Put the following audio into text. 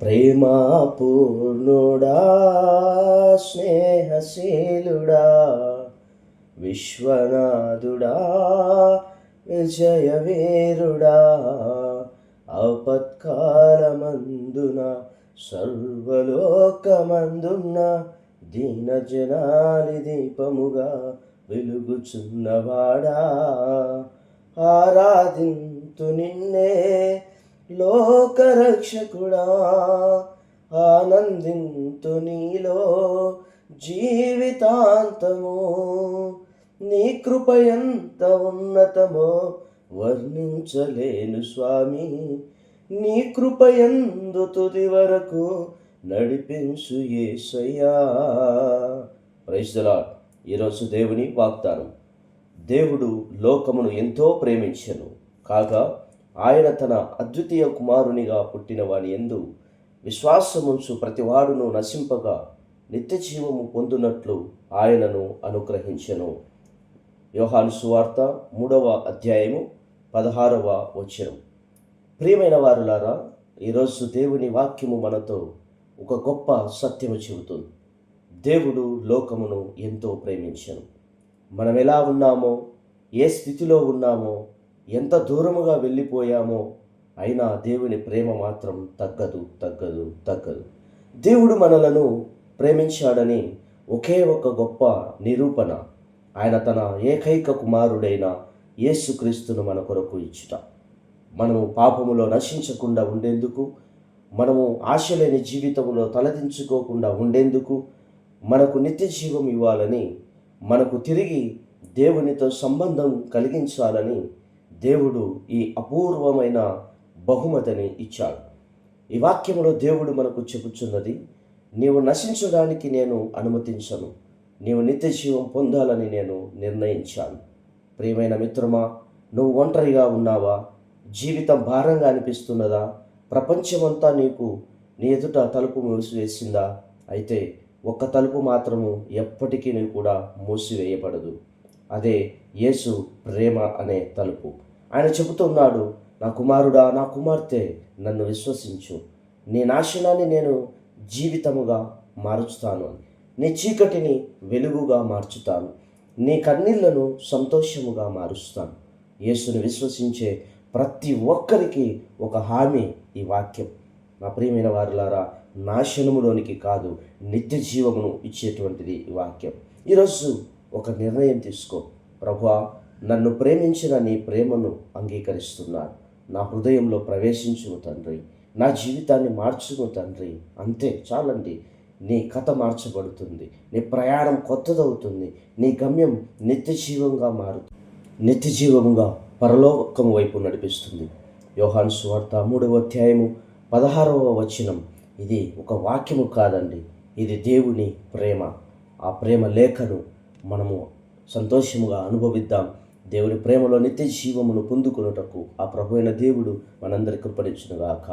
ప్రేమాపూర్ణుడా స్నేహశీలుడా విశ్వనాథుడా విజయవీరుడా ఆపత్కాలమందున సర్వలోకమందున్న దీన జనాలి దీపముగా వెలుగుచున్నవాడా. ఆరాధింతు నిన్నే లోకరక్షకుడా ఆనందింతు నీలో జీవితాంతము. నీ కృప ఎంత ఉన్నతమో వర్ణించలేను స్వామి. నీ కృప ఎందు తుది వరకు నడిపించు ఏసయ్యా. ప్రైజ్దలా ఈరోజు దేవుని వాగ్దానం. దేవుడు లోకమును ఎంతో ప్రేమించను. కాగా ఆయన తన అద్వితీయ కుమారునిగా పుట్టినవాని ఎందు విశ్వాసముంచు ప్రతివాడును నశింపగా నిత్య జీవము పొందునట్లు ఆయనను అనుగ్రహించెను. యోహాను సువార్త మూడవ అధ్యాయము పదహారవ వచనం. ప్రియమైన వారులారా ఈరోజు దేవుని వాక్యము మనతో ఒక గొప్ప సత్యము చెబుతుంది. దేవుడు లోకమును ఎంతో ప్రేమించను. మనం ఎలా ఉన్నామో ఏ స్థితిలో ఉన్నామో ఎంత దూరముగా వెళ్ళిపోయామో అయినా దేవుని ప్రేమ మాత్రం తగ్గదు తగ్గదు తగ్గదు. దేవుడు మనలను ప్రేమించాడని ఒకే ఒక గొప్ప నిరూపణ. ఆయన తన ఏకైక కుమారుడైన యేసుక్రీస్తును మన కొరకు ఇచ్చుట. మనము పాపములో నశించకుండా ఉండేందుకు మనము ఆశ లేని జీవితంలో తలదించుకోకుండా ఉండేందుకు మనకు నిత్య జీవం ఇవ్వాలని మనకు తిరిగి దేవునితో సంబంధం కలిగించాలని దేవుడు ఈ అపూర్వమైన బహుమతిని ఇచ్చాడు. ఈ వాక్యంలో దేవుడు మనకు చెబుతున్నది నీవు నశించడానికి నేను అనుమతించను నీవు నిత్యజీవం పొందాలని నేను నిర్ణయించాను. ప్రియమైన మిత్రమా నువ్వు ఒంటరిగా ఉన్నావా? జీవితం భారంగా అనిపిస్తున్నదా? ప్రపంచమంతా నీకు నీ ఎదుట తలుపు మూసివేసిందా? అయితే ఒక్క తలుపు మాత్రము ఎప్పటికీ కూడా మూసివేయబడదు. అదే యేసు ప్రేమ అనే తలుపు. ఆయన చెబుతున్నాడు నా కుమారుడా నా కుమార్తె నన్ను విశ్వసించు. నీ నాశనాన్ని నేను జీవితముగా మారుస్తాను. నీ చీకటిని వెలుగుగా మార్చుతాను. నీ కన్నీళ్ళను సంతోషముగా మారుస్తాను. యేసును విశ్వసించే ప్రతి ఒక్కరికి ఒక హామీ ఈ వాక్యం. నా ప్రియమైన వారులారా నాశనములోనికి కాదు నిత్య జీవమును ఇచ్చేటువంటిది ఈ వాక్యం. ఈరోజు ఒక నిర్ణయం తీసుకో. ప్రభువా నన్ను ప్రేమించిన నీ ప్రేమను అంగీకరిస్తున్నాను. నా హృదయంలో ప్రవేశించుము తండ్రి. నా జీవితాన్ని మార్చుము తండ్రి. అంతే చాలండి. నీ కథ మార్చబడుతుంది. నీ ప్రయాణం కొత్తదవుతుంది. నీ గమ్యం నిత్యజీవంగా మారుతుంది నిత్యజీవంగా పరలోకం వైపు నడిపిస్తుంది. యోహాన్ సువార్త మూడవ అధ్యాయము పదహారవ వచనం. ఇది ఒక వాక్యము కాదండి. ఇది దేవుని ప్రేమ. ఆ ప్రేమ లేఖను మనము సంతోషముగా అనుభవిద్దాం. దేవుని ప్రేమలో నిత్య జీవమును పొందుకున్నటకు ఆ ప్రభు అయిన దేవుడు మనందరి కృపణించునుగాక